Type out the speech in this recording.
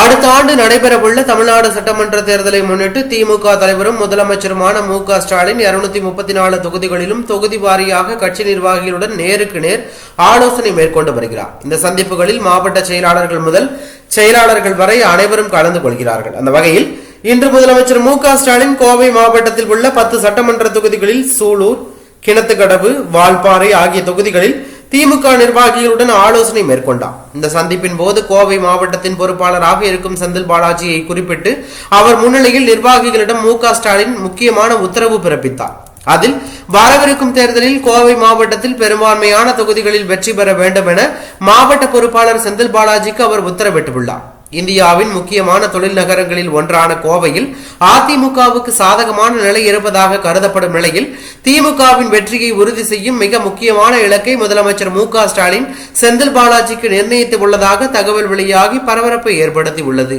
அடுத்த ஆண்டு நடைபெறவுள்ள தமிழ்நாடு சட்டமன்ற தேர்தலை முன்னிட்டு திமுக தலைவரும் முதலமைச்சருமான மு க ஸ்டாலின் இருநூத்தி முப்பத்தி நாலு தொகுதிகளிலும் தொகுதி வாரியாக கட்சி நிர்வாகிகளுடன் நேருக்கு நேர் ஆலோசனை மேற்கொண்டு வருகிறார். இந்த சந்திப்புகளில் மாவட்ட செயலாளர்கள் முதல் செயலாளர்கள் வரை அனைவரும் கலந்து கொள்கிறார்கள். அந்த வகையில் இன்று முதலமைச்சர் மு க ஸ்டாலின் கோவை மாவட்டத்தில் உள்ள பத்து சட்டமன்ற தொகுதிகளில் சூலூர் கிணத்துக்கடவு வால்பாறை ஆகிய தொகுதிகளில் திமுக நிர்வாகிகளுடன் ஆலோசனை மேற்கொண்டார். இந்த சந்திப்பின் போது கோவை மாவட்டத்தின் பொறுப்பாளராக இருக்கும் செந்தில் பாலாஜியை குறிப்பிட்டு அவர் முன்னிலையில் நிர்வாகிகளிடம் மு ஸ்டாலின் முக்கியமான உத்தரவு பிறப்பித்தார். அதில் வரவிருக்கும் தேர்தலில் கோவை மாவட்டத்தில் பெரும்பான்மையான தொகுதிகளில் வெற்றி பெற வேண்டும் என மாவட்ட பொறுப்பாளர் செந்தில் பாலாஜிக்கு அவர் உத்தரவிட்டுள்ளார். இந்தியாவின் முக்கியமான தொழில் நகரங்களில் ஒன்றான கோவையில் அதிமுகவுக்கு சாதகமான நிலை இருப்பதாக கருதப்படும் நிலையில் திமுகவின் வெற்றியை உறுதி செய்யும் மிக முக்கியமான இலக்கை முதலமைச்சர் மு க ஸ்டாலின் செந்தில் பாலாஜிக்கு நிர்ணயித்து உள்ளதாக தகவல் வெளியாகி பரபரப்பை ஏற்படுத்தி உள்ளது